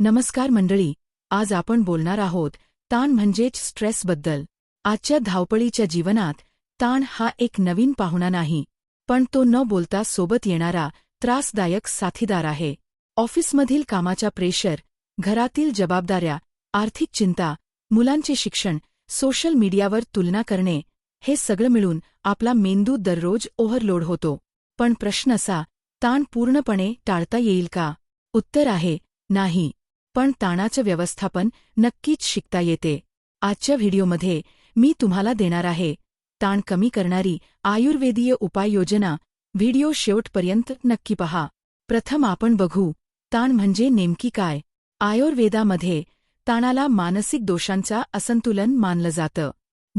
नमस्कार मंडळी आज आपण बोलणार आहोत ताण म्हणजेच स्ट्रेसबद्दल आजच्या धावपळीच्या जीवनात ताण हा एक नवीन पाहुणा नाही पण तो न बोलता सोबत येणारा त्रासदायक साथीदार आहे. ऑफिसमधील कामाच्या प्रेशर घरातील जबाबदाऱ्या आर्थिक चिंता मुलांचे शिक्षण सोशल मीडियावर तुलना करणे हे सगळं मिळून आपला मेंदू दररोज ओव्हरलोड होतो. पण प्रश्न असा ताण पूर्णपणे टाळता येईल का? उत्तर आहे नाही. पण ताणाचं व्यवस्थापन नक्कीच शिकता येते. आजच्या व्हिडिओमध्ये मी तुम्हाला देणार आहे ताण कमी करणारी आयुर्वेदीय उपाययोजना. व्हिडिओ शेवटपर्यंत नक्की पहा. प्रथम आपण बघू ताण म्हणजे नेमकी काय? आयुर्वेदामध्ये ताणाला मानसिक दोषांचा असंतुलन मानलं जातं.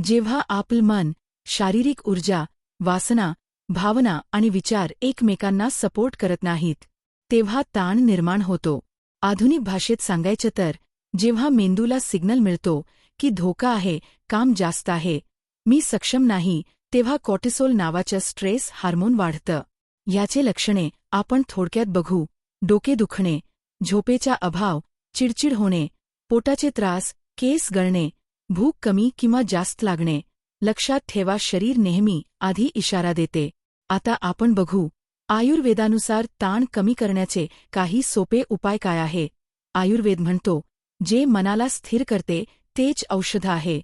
जेव्हा आपलं मन शारीरिक ऊर्जा वासना भावना आणि विचार एकमेकांना सपोर्ट करत नाहीत तेव्हा ताण निर्माण होतो. आधुनिक भाषेत सांगायचं तर जेव्हा मेंदूला सिग्नल मिळतो की धोका आहे काम जास्त आहे मी सक्षम नाही तेव्हा कॉर्टिसोल नावाचं स्ट्रेस हार्मोन वाढतं. याचे लक्षणे आपण थोडक्यात बघू. डोके दुखणे झोपेचा अभाव चिडचिड होणे पोटाचे त्रास केस गळणे भूक कमी किंवा जास्त लागणे लक्षात ठेवा शरीर नेहमी आधी इशारा देते. आता आपण बघू. आयुर्वेदानुसार ताण कमी करण्याचे काही सोपे उपाय काय आहे? आयुर्वेद म्हणतो जे मनाला स्थिर करते तेच औषध आहे.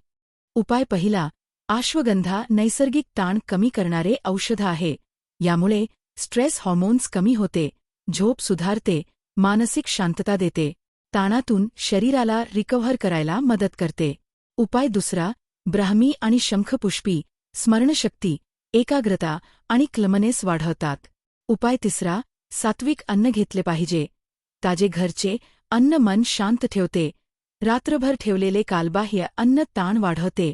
उपाय पहिला आश्वगंधा नैसर्गिक ताण कमी करणारे औषध आहे. यामुळे स्ट्रेस हॉर्मोन्स कमी होते झोप सुधारते मानसिक शांतता देते ताणातून शरीराला रिकव्हर करायला मदत करते. उपाय दुसरा ब्राह्मी आणि शंखपुष्पी स्मरणशक्ती एकाग्रता आणि क्लमनेस वाढवतात. उपाय तिसरा सात्विक अन्न घेतले पाहिजे. ताजे घरचे अन्न मन शांत ठेवते. रात्रभर ठेवलेले कालबाह्य अन्न ताण वाढवते.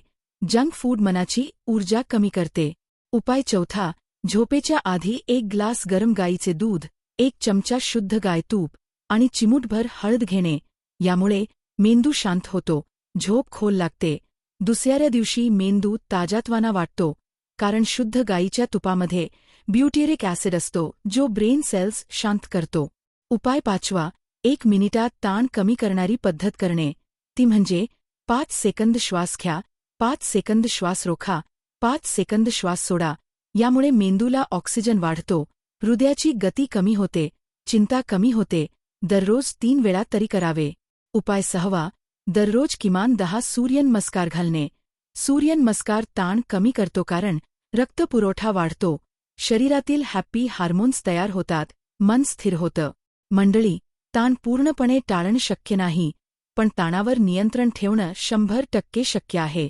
जंक फूड मनाची ऊर्जा कमी करते. उपाय चौथा झोपेच्या आधी एक ग्लास गरम गाईचे दूध एक चमचा शुद्ध गाय तूप आणि चिमूटभर हळद घेणे. यामुळे मेंदू शांत होतो. झोप खोल लागते. दुसऱ्या दिवशी मेंदू ताजातवाना वाटतो. कारण शुद्ध गाईच्या तुपामध्ये ब्युटेरिक ॲसिड असतो जो ब्रेन सेल्स शांत करतो. उपाय पाचवा एक मिनिटात ताण कमी करणारी पद्धत करणे. ती म्हणजे पाच सेकंद श्वास घ्या पाच सेकंद श्वास रोखा पाच सेकंद श्वास सोडा. यामुळे मेंदूला ऑक्सिजन वाढतो हृदयाची गती कमी होते चिंता कमी होते दररोज तीन वेळा तरी करावे. उपाय सहावा दररोज किमान दहा सूर्यनमस्कार घालणे. सूर्यनमस्कार ताण कमी करतो कारण रक्तपुरवठा वाढतो. शरीरातील हॅप्पी हार्मोन्स तयार होतात. मन स्थिर होतं. मंडळी ताण पूर्णपणे टाळणं शक्य नाही पण ताणावर नियंत्रण ठेवणं शंभर टक्के शक्य आहे.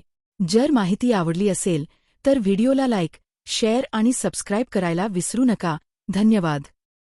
जर माहिती आवडली असेल तर व्हिडिओला लाईक शेअर आणि सबस्क्राईब करायला विसरू नका. धन्यवाद.